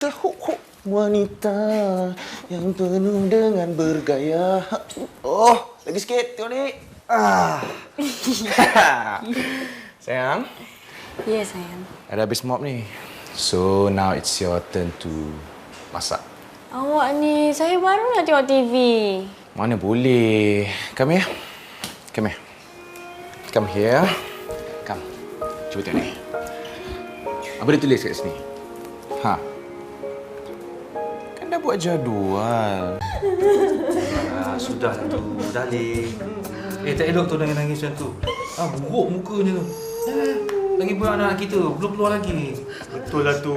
Terhuk-huk wanita yang penuh dengan bergaya. Oh, lagi sikit, tengok ni. Ah. Sayang, Ya, sayang. ada habis mop ni. So, now it's your turn to masak. Awak ni, saya baru nak tengok TV. Mana boleh. Come here. Come here. Come here. Come. Cuba tengok ni. Apa dia tulis kat sini? Ha. Dah buat jadual. Ah, sudah tu, darling. Eh, tak elok tu nangis-nangis macam tu. Ah, buruk mukanya tu. Eh, lagi pula anak kita, belum keluar lagi. Betul lah tu.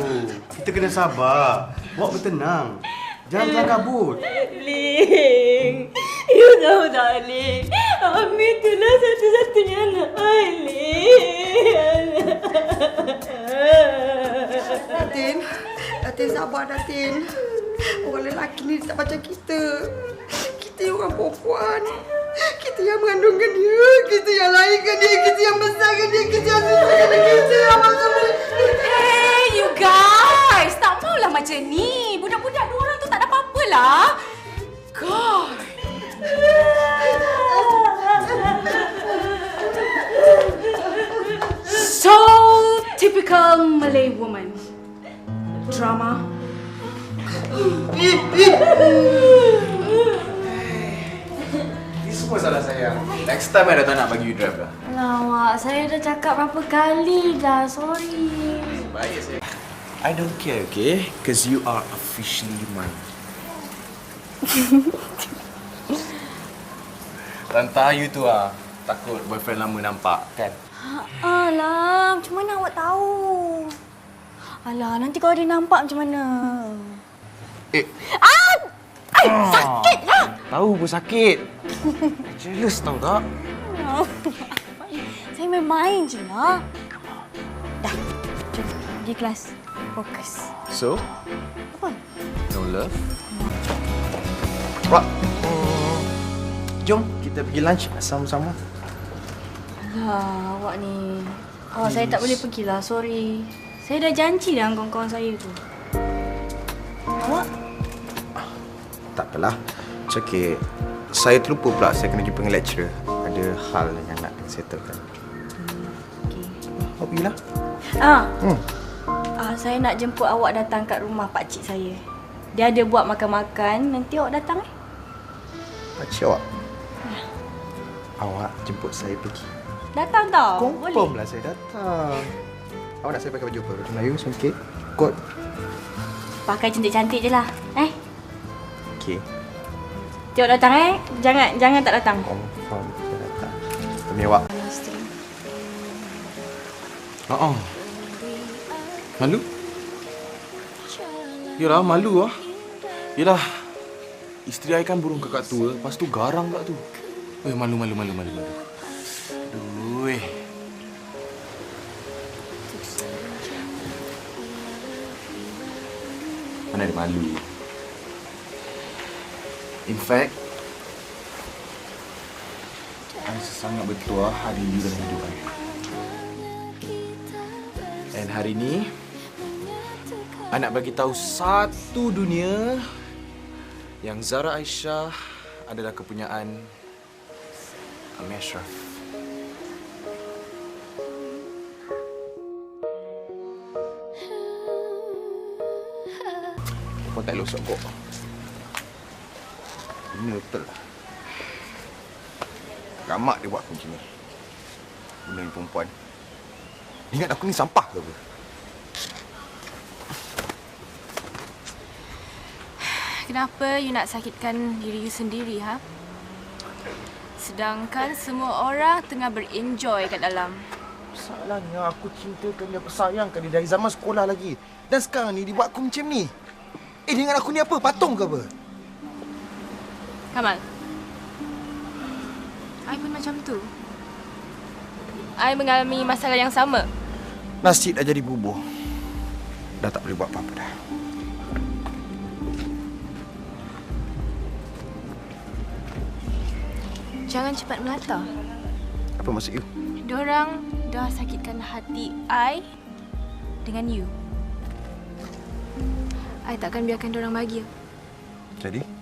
Kita kena sabar. Buat bertenang. Jangan kelang kabut. Ling, you tahu tak, Ling? Ami itulah satu-satunya anak Ling. Datin, Datin sabar Datin. Orang lelaki ni tak macam kita. Kita yang orang perempuan. Kita yang mengandungkan dia. Kita yang lahirkan dia. Kita yang besarkan dia. Kita yang susahkan dia. Kita yang masuk Hey, you guys! Tak maulah macam ni. Budak-budak dua orang tu tak ada apa-apa lah. God! So typical Malay woman. Drama. Ini semua salah saya. Next time I dah tak nak bagi you drive dah. Lawak, saya dah cakap berapa kali dah. Sorry. Baik saya. I don't care, okay? Because you are officially mine. Tanta you tu ah takut boyfriend lama nampak kan? Alah, macam mana awak tahu? Alah, nanti kalau dia nampak macam mana? Eh, Ah! Ay, sakit lah! tahu pun sakit. Jealous tau tak? Saya main-main je lah. Dah, jom pergi kelas. Fokus. So, Apa? no love? Wah. Hmm. Jom kita pergi lunch sama-sama. Alah, awak ni. Oh, saya tak boleh pergilah. Sorry. Saya dah janji dah dengan kawan-kawan saya tu. Awak? Tak apalah. It's okay. Saya terlupa pula saya kena jumpa dengan lecturer. Ada hal yang nak settlekan. Okay. Awak pergilah. Ah, Hmm. ah, saya nak jemput awak datang kat rumah pakcik saya. Dia ada buat makan-makan. Nanti awak datang eh? Pakcik awak. Awak jemput saya pergi. Datang tau. Confirm lah saya datang. Awak nak saya pakai baju apa? Melayu, songket, kot. Pakai cantik-cantik je lah. Eh? Okey. Tengok datang eh. Jangan jangan tak datang. Confirm saya datang. Demi awak. Oh, oh. Malu? Yalah, malu lah. Yalah, isteri saya kan burung kakak tua. Lepas tu garang pula tu. Eh, malu, malu, malu, malu, malu. Aduh, eh. Mana ada malu? In fact, I sangat bertuah hari ini dalam hidup saya. Dan hari ini, I nak bagi tahu satu dunia yang Zara Aisyah adalah kepunyaan Amir Ashraf. Kau tak elok kok. Ini betul lah. Ramak dia buat aku macam ni. Benda ni perempuan. Ingat aku ni sampah ke apa? Kenapa you nak sakitkan diri you sendiri, ha? Sedangkan semua orang tengah berenjoy kat dalam. Salahnya aku cintakan dia, aku sayangkan dia dari zaman sekolah lagi. Dan sekarang ni dia buat aku macam ni. Eh dengan aku ni apa? Patung ke apa? Kamal. I pun macam tu. I mengalami masalah yang sama. Nasi dah jadi bubur. Dah tak boleh buat apa-apa dah. Jangan cepat melata. Apa maksud you? Diorang dah sakitkan hati I dengan you. I takkan biarkan diorang bahagia. Jadi?